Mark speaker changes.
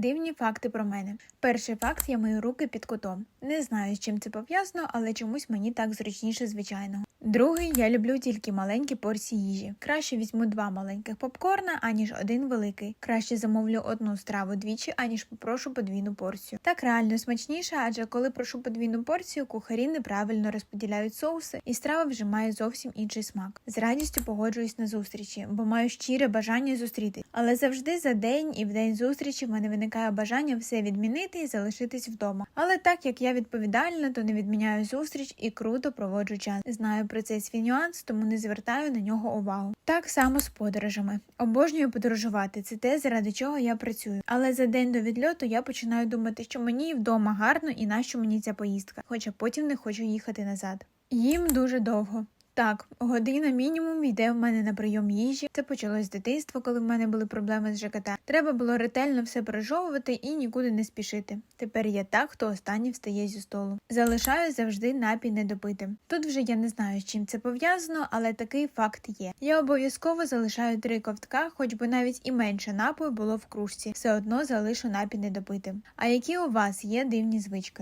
Speaker 1: Дивні факти про мене. Перший факт я мию руки під кутом. Не знаю, з чим це пов'язано, але чомусь мені так зручніше звичайного. Другий я люблю тільки маленькі порції їжі. Краще візьму два маленьких попкорна, аніж один великий. Краще замовлю одну страву двічі, аніж попрошу подвійну порцію. Так реально смачніше, адже коли прошу подвійну порцію, кухарі неправильно розподіляють соуси, і страва вже має зовсім інший смак. З радістю погоджуюсь на зустрічі, бо маю щире бажання зустріти. Але завжди за день і в день зустрічі в мене виникає бажання все відмінити і залишитись вдома. Але так як я відповідальна, то не відміняю зустріч і круто проводжу час. Знаю про цей свій нюанс, тому не звертаю на нього увагу. Так само з подорожами. Обожнюю подорожувати. Це те, заради чого я працюю. Але за день до відльоту я починаю думати, що мені вдома гарно і нащо мені ця поїздка, хоча потім не хочу їхати назад. Їм дуже довго. Так, година мінімум йде в мене на прийом їжі. Це почалось з дитинства, коли в мене були проблеми з ЖКТ. Треба було ретельно все пережовувати і нікуди не спішити. Тепер я так, хто останній встає зі столу. Залишаю завжди напій недопитим. Тут вже я не знаю, з чим це пов'язано, але такий факт є. Я обов'язково залишаю три ковтка, хоч би навіть і менше напою було в кружці. Все одно залишу напій недопитим. А які у вас є дивні звички?